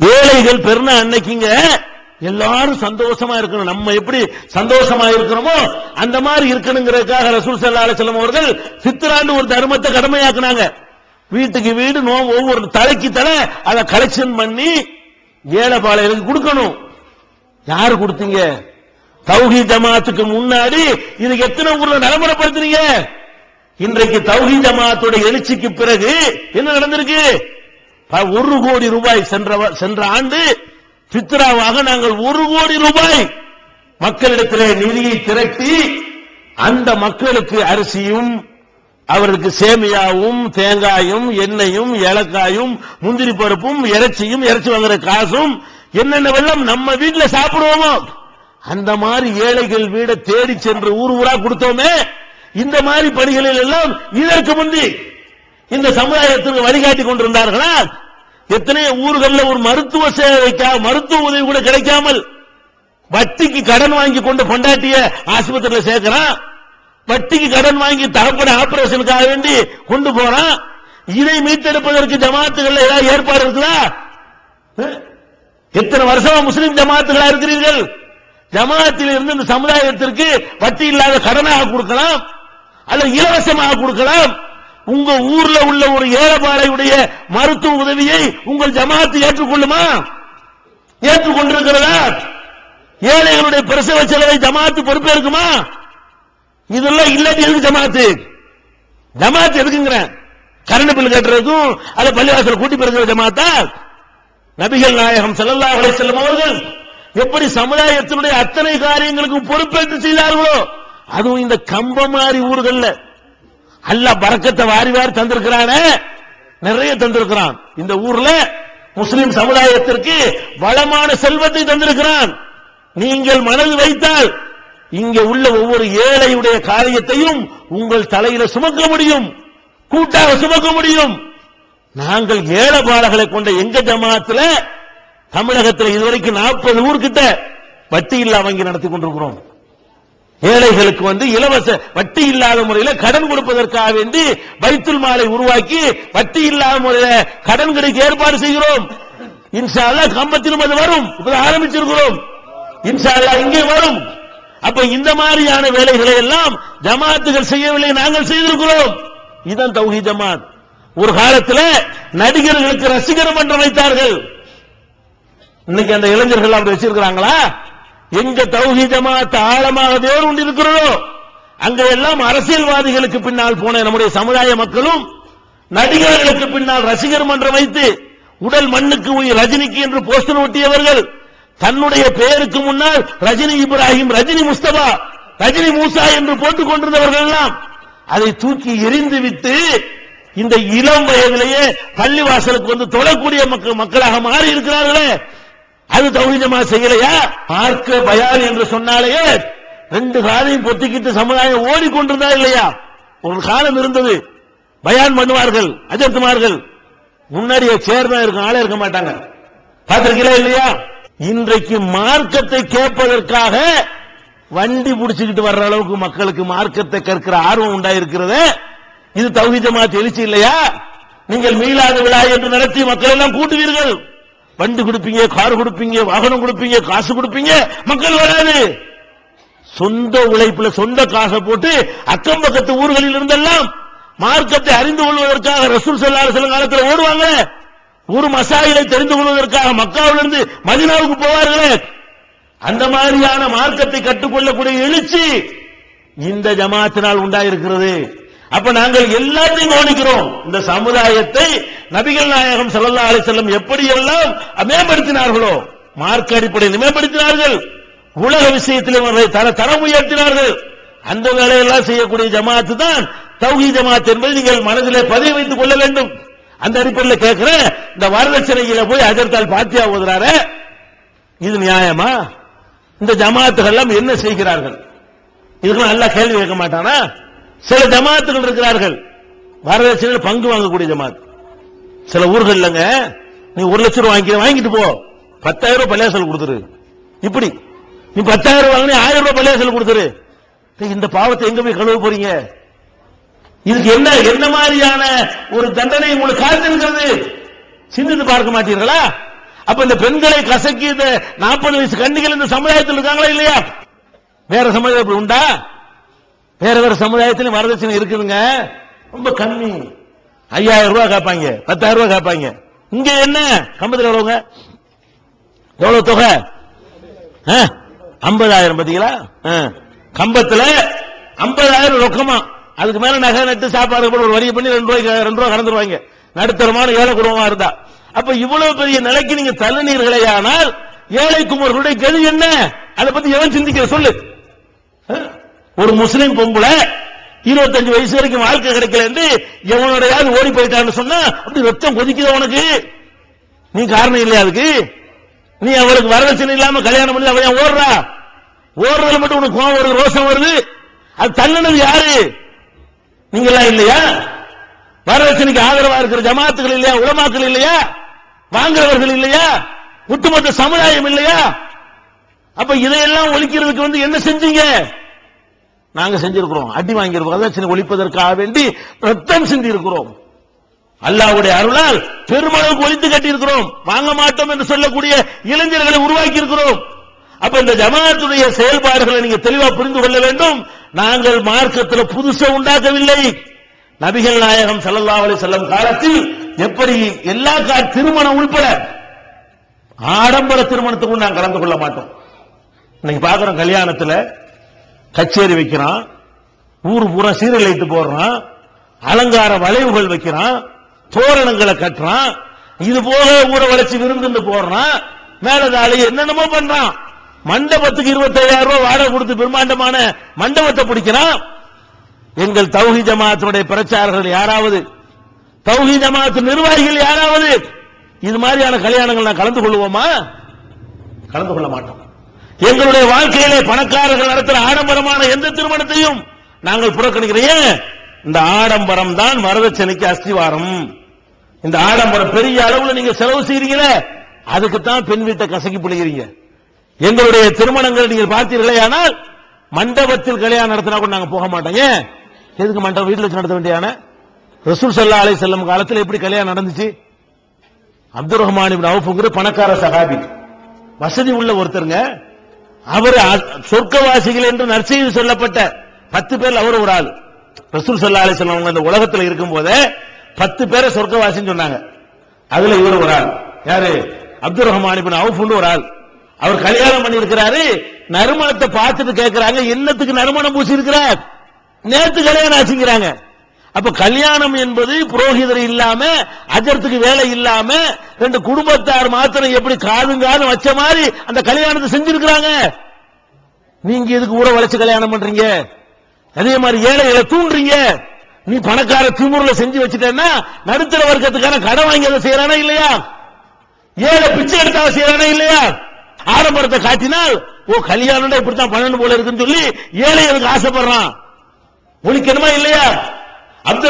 ஏழைகள் பெருனா அன்னைக்குங்க எல்லாரும் சந்தோஷமா இருக்கணும். நம்ம எப்படி சந்தோஷமா இருக்கிறோமோ அந்த மாதிரி இருக்கணுங்கிறதுக்காக ரசூல் சல்லா அலிசல்லம் அவர்கள் சித்திராண்டு ஒரு தர்மத்தை கடமையாக்குனாங்க. வீட்டுக்கு வீடு நோ ஒவ்வொரு தலைக்கு தலை அதை கலெக்ஷன் பண்ணி ஏழை பாளையருக்கு கொடுக்கணும். யாரு கொடுத்தீங்க? தௌஹி ஜமாத்துக்கு முன்னாடி இதுக்கு எத்தனை ஊர்ல நடைமுறைப்படுத்துறீங்க இன்றைக்கு தௌஹி ஜமாத்துடைய எழுச்சிக்கு பிறகு என்ன நடந்திருக்கு? ஒரு கோடி ரூபாய் சென்ற சென்ற ஆண்டு பித்ராவாக நாங்கள் ஒரு கோடி ரூபாய் மக்களிடத்திலே நிதியை திரட்டி அந்த மக்களுக்கு அரிசியும் அவர்களுக்கு சேமியாவும் தேங்காயும் எண்ணெயும் ஏலக்காயும் முந்திரி பருப்பும் இறைச்சியும் இறைச்சி வாங்குற காசும் என்னென்ன வெள்ளம் நம்ம வீட்டில் சாப்பிடுவோமோ? அந்த மாதிரி ஏழைகள் வீட தேடி சென்று ஊர் ஊரா கொடுத்தோமே. இந்த மாதிரி பணிகளில் எல்லாம் இதற்கு முந்தி இந்த சமுதாயத்திற்கு வழிகாட்டி கொண்டிருந்தார்களா? எத்தனையோ ஊர்கள்ல ஒரு மருத்துவ சேவைக்காக மருத்துவ உதவி கூட கிடைக்காமல் வட்டிக்கு கடன் வாங்கி கொண்டு பொண்டாட்டிய ஆஸ்பத்திரியில் சேர்க்கிறான். வட்டிக்கு கடன் வாங்கி தகப்பட ஆபரேஷனுக்காக வேண்டி கொண்டு போறான். இதை மீட்டெடுப்பதற்கு ஜமாத்துகள் ஏதாவது ஏற்பாடு இருக்குதா? எத்தனை வருஷமா முஸ்லீம் ஜமாத்துகளா இருக்கிறீர்கள்? ஜமாத்தில் இருந்து இந்த சமுதாயத்திற்கு வட்டி இல்லாத கடனாக கொடுக்கலாம் அல்லது இலவசமாக கொடுக்கலாம். உங்க ஊர்ல உள்ள ஒரு ஏழைப்பாளையுடைய மருத்துவ உதவியை உங்கள் ஜமாத்து ஏற்றுக்கொள்ளுமா? ஏற்றுக்கொண்டிருக்கிறதா? ஏழைகளுடைய பிரசவ செலவை ஜமாத்து பொறுப்பேற்குமா? இதெல்லாம் இல்லாட்டி எதுக்கு ஜமாத்து? ஜமாத்து எதுக்குங்கிறேன்? கரண்ட் பில் கட்டுறதுக்கும் அதை பள்ளிவாசல் கூட்டி பிறகு ஜமாத்தா? நபிகள் நாயகம் செல்லல்லா அலைஹி செல்லும் அவர்கள் எப்படி சமுதாயத்தினுடைய அத்தனை காரியங்களுக்கும் பொறுப்பேற்று செய்தார்களோ அதுவும் இந்த கம்பமாரி ஊர்கள்ல. அல்ல பறக்கத்தை வாரி வாரி தந்திருக்கிறானே. நிறைய தந்திருக்கிறான். இந்த ஊர்ல முஸ்லிம் சமுதாயத்திற்கு வளமான செல்வத்தை தந்திருக்கிறான். நீங்கள் மனது வைத்தால் இங்க உள்ள ஒவ்வொரு ஏழையுடைய காரியத்தையும் உங்கள் தலையில சுமக்க முடியும். கூட்டாக சுமக்க முடியும். நாங்கள் ஏழை பாடகளை கொண்ட எங்க ஜமாத்துல தமிழகத்தில் இதுவரைக்கும் நாற்பது ஊர்கிட்ட வட்டி இல்லா வங்கி நடத்தி கொண்டிருக்கிறோம். ஏழைகளுக்கு வந்து இலவச வட்டி இல்லாத முறையில கடன் கொடுப்பதற்காக வேண்டி பைத்துல் மாலை உருவாக்கி வட்டி இல்லாத முறையில கடன் கிடைக்க ஏற்பாடு செய்கிறோம். இன்ஷால்லா கம்பத்திலும் அது வரும். இப்ப ஆரம்பிச்சிருக்கிறோம். இன்ஷா இங்கே வரும். அப்ப இந்த மாதிரியான வேலைகளை எல்லாம் ஜமாத்துகள் செய்யவில்லை நாங்கள் செய்திருக்கிறோம். இதுதான் தௌஹி ஜமாத். ஒரு காலத்துல நடிகர்களுக்கு ரசிகர் மன்றம் வைத்தார்கள். இன்னைக்கு அந்த இளைஞர்கள் அப்படி வச்சிருக்கிறாங்களா? எங்க தௌஹி ஜமாத் ஆழமாக வேர் இருக்கிறதோ அங்க எல்லாம் அரசியல்வாதிகளுக்கு பின்னால் போன நம்முடைய சமுதாய மக்களும் நடிகர்களுக்கு பின்னால் ரசிகர் மன்றம் வைத்து உடல் மண்ணுக்கு உயிர் ரஜினிக்கு என்று போஸ்டர் ஒட்டியவர்கள் தன்னுடைய பெயருக்கு முன்னால் ரஜினி இப்ராஹிம் ரஜினி முஸ்தபா ரஜினி மூசா என்று போட்டுக் கொண்டிருந்தவர்கள் எல்லாம் அதை தூக்கி எரிந்து விட்டு இந்த இளம் வயதிலேயே பள்ளிவாசலுக்கு வந்து தொழக்கூடிய மக்கள் மக்களாக மாறி இருக்கிறார்களே அது தௌஹீதமா செய்யலையா? பார்க்க பயான் என்று சொன்னாலேயே ரெண்டு காலையும் பொத்திக்கிட்டு சமுதாயம் ஓடிக்கொண்டிருந்தா இல்லையா? ஒரு காலம் இருந்தது. பயான் பண்ணுவார்கள் அஜர்த்துமார்கள் முன்னாடியே சேர் தான் இருக்கும் ஆளே இருக்க மாட்டாங்க. பார்த்திருக்கீங்களா இல்லையா? இன்றைக்கு மார்க்கத்தை கேட்பதற்காக வண்டி புடிச்சுக்கிட்டு வர்ற அளவுக்கு மக்களுக்கு மார்க்கத்தை கற்கிற ஆர்வம் உண்டாயிருக்கிறது. இது தௌஹீத் ஜமாத் எழுச்சி இல்லையா? நீங்கள் மீளாத விழா என்று நடத்தி மக்கள் எல்லாம் கூட்டுவீர்கள். வண்டி கொடுப்பீங்க கார் கொடுப்பீங்க வாகனம் கொடுப்பீங்க காசு கொடுப்பீங்க மக்கள் வராது. சொந்த உழைப்புல சொந்த காசை போட்டு அக்கம் பக்கத்து ஊர்களில் இருந்தெல்லாம் மார்க்கத்தை அறிந்து கொள்வதற்காக ரசூல் செல்லாத சில காலத்தில் ஓடுவாங்க. ஒரு மசாயிலை தெரிந்து கொள்வதற்காக மக்காவிலிருந்து மதினாவுக்கு போவார்களே. அந்த மாதிரியான மார்க்கத்தை கற்றுக்கொள்ளக்கூடிய எழுச்சி இந்த ஜமாத்தினால் உண்டாயிருக்கிறது. அப்ப நாங்கள் எல்லாத்தையும் கவனிக்கிறோம். இந்த சமுதாயத்தை நபிகள் நாயகம் ஸல்லல்லாஹு அலைஹி வஸல்லம் எப்படியெல்லாம் மேம்படுத்தினார்களோ மார்க்க அடிப்படையில் மேம்படுத்தினார்கள். உலக விஷயத்திலும் தர தரம் உயர்த்தினார்கள். அந்த வேலையெல்லாம் செய்யக்கூடிய ஜமாத்து தான் தௌஹி ஜமாத் என்பதை நீங்கள் மனதிலே பதிவு வைத்துக் கொள்ள வேண்டும். அந்த அடிப்படையில் கேட்கிறேன் இந்த வரதட்சணையில போய் அஜர்த்தால் பாத்தியா ஓதுறாரு இது நியாயமா? இந்த ஜமாத்துகள் எல்லாம் என்ன செய்கிறார்கள்? இதுக்கெல்லாம் நல்லா கேள்வி கேட்க மாட்டானா? சில ஜமாத்துகள் இருக்கிறார்கள். வரதட்சணையில் பங்கு வாங்கக்கூடிய ஜமாத். சில ஊர்கள் இல்லைங்க. நீ ஒரு லட்சம் ரூபாய் வாங்கி வாங்கிட்டு போ. பத்தாயிரம் ரூபாய் பள்ளியாசல் கொடுத்துரு. இப்படி. நீ பத்தாயிரம் ரூபாய் வாங்கினா ஆயிரம் ரூபாய் பள்ளியாசல் கொடுத்துரு. இந்த பாவத்தை எங்க போய் கழுவ போறீங்க? இதுக்கு என்ன என்ன மாதிரியான ஒரு தண்டனை உங்களுக்கு காத்திருக்கிறது? சிந்தித்து பார்க்க மாட்டீர்களா? அப்ப இந்த பெண்களை கசக்கி இந்த நாற்பது வயசு கண்ணிகள் இந்த சமுதாயத்தில் இருக்காங்களா இல்லையா? வேற சமுதாயம் உண்டா? வேற வேற சமுதாயத்திலும் வரதட்சணை இருக்குதுங்க. ரொம்ப கம்மி. ஐயாயிரம் ரூபாய் காப்பாங்க. பத்தாயிரம் ரூபாய் காப்பாங்க. இங்க என்ன? கம்பத்தில் எவ்வளவுங்க எவ்வளவு தொகை? ஐம்பதாயிரம் பாத்தீங்களா? ஆ. கம்பத்துல ஐம்பதாயிரம் ரொக்கமா. அதுக்கு மேல நகை நட்டு சாப்பாடு கூட ஒரு வரி பண்ணி ரெண்டு ரூபாய் ரெண்டு ரூபாய் கடந்துருவாங்க நடுத்தரமான ஏழை குடும்பமா இருந்தா. அப்ப இவ்வளவு பெரிய நிலைக்கு நீங்க தள்ளுநீர்களே ஆனால் ஏழை குமர்களுடைய கதி என்ன? அதை பத்தி எவன் சிந்திக்கிற? சொல்லு. ஆ? ஒரு முஸ்லீம் பொம்பளை இருபத்தஞ்சு வயசு வரைக்கும் வாழ்க்கை கிடைக்கல என்று எவனோடையாவது ஓடி போயிட்டான்னு சொன்னா அப்படி ரத்தம் கொதிக்குது உனக்கு? நீ காரணம் இல்லையா அதுக்கு? நீ அவளுக்கு வரதட்சணை இல்லாம கல்யாணம் பண்ணி அவன் ஓடுறா? ஓடுறதுல மட்டும் உனக்கு கோவம் வருது ரோஷம் வருது. அது தள்ளுனது யாரு? நீங்க எல்லாம் இல்லையா? வரதட்சணைக்கு ஆதரவா இருக்கிற ஜமாத்துகள் இல்லையா? உலமாக்கள் இல்லையா? வாங்குறவர்கள் இல்லையா? ஒட்டுமொத்த சமுதாயம் இல்லையா? அப்ப இதையெல்லாம் ஒழிக்கிறதுக்கு வந்து என்ன செஞ்சீங்க? நாங்க செஞ்சிருக்கிறோம். அடி வாங்கியிருக்கோம் வரதட்சணை ஒழிப்பதற்காக வேண்டி ரத்தம் சிந்தி இருக்கிறோம் அல்லாவுடைய அருளால் பெருமளவுக்கு ஒழித்து கட்டியிருக்கிறோம். வாங்க மாட்டோம் என்று சொல்லக்கூடிய இளைஞர்களை உருவாக்கி இருக்கிறோம் அப்ப இந்த ஜமாத்துடைய செயல்பாடுகளை நீங்க தெளிவா புரிந்து கொள்ள வேண்டும். நாங்கள் மார்க்கத்தில் புதுசா உண்டாக்கவில்லை. நபிகள் நாயகம் ஸல்லல்லாஹு அலி செல்லம் காலத்தில் எப்படி எல்லா கா- திருமணம் உள்பட ஆடம்பர திருமணத்துக்கும் நாங்கள் கலந்து கொள்ள மாட்டோம். இன்னைக்கு பாக்குறோம் கல்யாணத்துல கச்சேரி வைக்கிறான் ஊர் பூரா சீரழித்து போடுறான் அலங்கார வளைவுகள் வைக்கிறான் தோரணங்களை கட்டுறான் இது போக ஊரை வளைச்சு விருந்துன்னு போடுறான் மேலதாளி என்னென்னமோ பண்றான். மண்டபத்துக்கு இருபத்தையாயிரம் ரூபாய் வாடகை கொடுத்து பிரம்மாண்டமான மண்டபத்தை பிடிக்கிறான். எங்கள் தௌஹி ஜமாத்தினுடைய பிரச்சாரர்கள் யாராவது தௌஹி ஜமாத்து நிர்வாகிகள் யாராவது இது மாதிரியான கல்யாணங்கள் நான் கலந்து கொள்வோமா கலந்து கொள்ள மாட்டோம். எங்களுடைய வாழ்க்கையிலே பணக்காரர்கள் நடத்துற ஆடம்பரமான எந்த திருமணத்தையும் நாங்கள் புறக்கணிக்கிறீங்க இந்த ஆடம்பரம் தான் வரதட்சணைக்கு அஸ்திவாரம். இந்த ஆடம்பரம் பெரிய அளவுல நீங்க செலவு செய்யறீங்களே அதுக்கு தான் பெண் வீட்டை கசக்கி பிடிக்கிறீங்க எங்களுடைய திருமணங்கள் நீங்கள் பார்த்தீர்களே ஆனால் மண்டபத்தில் கல்யாணம் நடத்தினா கூட நாங்க போக மாட்டோங்க எதுக்கு மண்டபம் வீட்டில் வச்சு நடத்த வேண்டியான ரசூல் சல்லா அலை செல்லம் காலத்தில் எப்படி கல்யாணம் நடந்துச்சு? அப்துல் ரஹ்மான் இப்னு பணக்கார சகாபி வசதி உள்ள ஒருத்தருங்க. அவர் அ- சொர்க்கவாசிகள் என்று நற்செய்தி சொல்லப்பட்ட பத்து பேர்ல அவர் ஒரு ஆள். ரசூல் சல்லா அலி அவங்க இந்த உலகத்தில் இருக்கும் போதே பத்து பேரை சொர்க்கவாசின்னு சொன்னாங்க. அதுல இவர் ஒரு ஆள். யாரு? அப்துல் ரஹ்மான் இப்னு அவுஃப்னு ஒரு ஆள். அவர் கல்யாணம் பண்ணி இருக்கிறாரு நறுமணத்தை பார்த்துட்டு கேட்கிறாங்க என்னத்துக்கு நறுமணம் பூசி இருக்கிறார் நேத்து கல்யாணம் ஆச்சுங்கிறாங்க. அப்ப கல்யாணம் என்பது புரோகிதர் இல்லாம அஜர்த்துக்கு வேலை இல்லாம ரெண்டு குடும்பத்தார் மாத்திரம் எப்படி காதும் காதும் வச்ச மாதிரி அந்த கல்யாணத்தை செஞ்சிருக்கிறாங்க. நீங்க எதுக்கு ஊற வளைச்சு கல்யாணம் பண்றீங்க? அதே மாதிரி ஏழைகளை தூண்டுறீங்க. நீ பணக்கார திமுறல செஞ்சு வச்சுட்டேன்னா நடுத்தர வர்க்கத்துக்கான கடன் வாங்கி அதை செய்யறானா இல்லையா? ஏழை பிச்சை எடுத்தாவ செய்யறானா இல்லையா? ஆடம்பரத்தை காட்டினால் ஓ கல்யாணம் இப்படித்தான் பண்ணணும் போல இருக்குன்னு சொல்லி ஏழைகளுக்கு ஆசைப்படுறான். ஒழிக்கணுமா இல்லையா?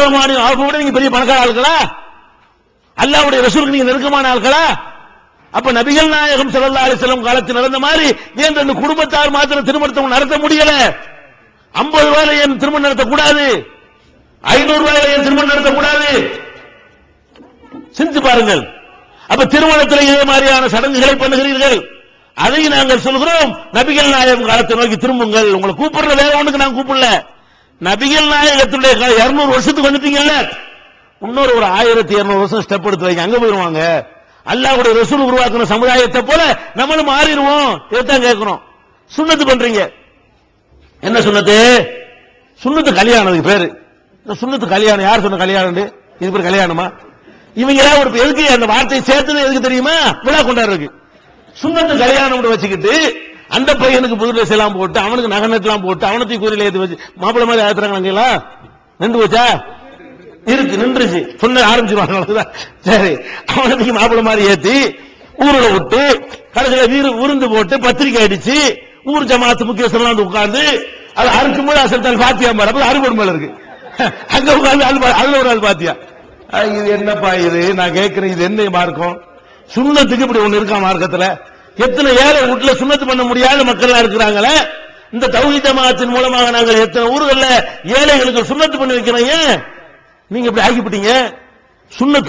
அப்துல் ரஹ்மான் கூட நீங்க பெரிய பணக்கார ஆட்களா அல்லாவுடைய ரசூலுக்கு நீங்க நெருக்கமான ஆட்களா அப்ப நபிகள் நாயகம் ஸல்லல்லாஹு அலைஹி வஸல்லம் காலத்தில் நடந்த மாதிரி ஏன் இந்த குடும்பத்தார் மாத்திரம் திருமணத்தை நடத்த முடியல? 50 ரூபாயில என் திருமணம் நடத்தக்கூடாது? ஐநூறு ரூபாயில என் திருமணம் நடத்தக்கூடாது? சிந்தித்து பாருங்கள். அப்ப திருமணத்தில் இதே மாதிரியான சடங்குகளை பண்ணுகிறீர்கள். அதை நாங்கள் சொல்கிறோம். நபிகள் நாயகம் காலத்தை நோக்கி திரும்புங்கள். உங்களை கூப்பிடுற வேற ஒன்றுக்கு நான் கூப்பிடல. நபிகள் நாயகத்துடைய இருநூறு வருஷத்துக்கு வந்துட்டீங்கல்ல? இன்னொரு ஒரு ஆயிரத்தி இருநூறு வருஷம் ஸ்டெப் எடுத்து வைங்க. அங்க போயிருவாங்க. அல்லாவுடைய ரசூல் உருவாக்குன சமுதாயத்தை போல நம்மளும் மாறிடுவோம். இதைத்தான் கேட்கிறோம். சுண்ணத்து பண்றீங்க. என்ன சுண்ணத்து? சுண்ணத்து கல்யாணம் பேரு. சுண்ணத்து கல்யாணம் யார் சொன்ன கல்யாணம் இது பேர் கல்யாணமா? இவங்க ஏதாவது ஒரு எதுக்கு அந்த வார்த்தையை சேர்த்தது எதுக்கு தெரியுமா? விழா கொண்டாடுறதுக்கு. சுண்ணத்து கல்யாணம் வச்சுக்கிட்டு அந்த பையனுக்கு புது ட்ரெஸ் எல்லாம் போட்டு அவனுக்கு நகனத்தெல்லாம் போட்டு அவனத்தையும் குறியில ஏற்றி வச்சு மாப்பிள்ள மாதிரி ஏத்துறாங்களா அங்கெல்லாம். நின்று போச்சா? இருக்கு நின்றுச்சு. சொன்ன ஆரம்பிச்சிருவாங்க சரி அவனத்துக்கு மாப்பிள்ள மாதிரி ஏத்தி ஊர்ல விட்டு கடைசியில வீரு உருந்து போட்டு பத்திரிக்கை அடிச்சு ஊர் ஜமாத்து முக்கியஸ்தரெல்லாம் வந்து உட்கார்ந்து அது அறுக்கும் போது அசல் பாத்தியா மாதிரி அப்ப அறுபது மேல இருக்கு. அங்க உட்கார்ந்து அது அதுல ஒரு ஆள் பாத்தியா? இது என்னப்பா இது? நான் கேட்கிறேன் இது என்ன மார்க்கம்? சுண்ணத்துக்கு இப்படி ஒண்ணு இருக்கா மார்க்கத்துல? எத்தனை ஏழை வீட்டுல சுண்ணத்து பண்ண முடியாத மக்கள் இருக்கிறாங்களே? இந்த தௌஹீத் ஜமாத்தின் மூலமாக நாங்கள் எத்தனை ஊர்களில் ஏழைகளுக்கு சுண்ணத்து பண்ணி வைக்கிறோம் ஏன்? நீங்க இப்படி ஆக்கிவிட்டீங்க சுண்ணத்து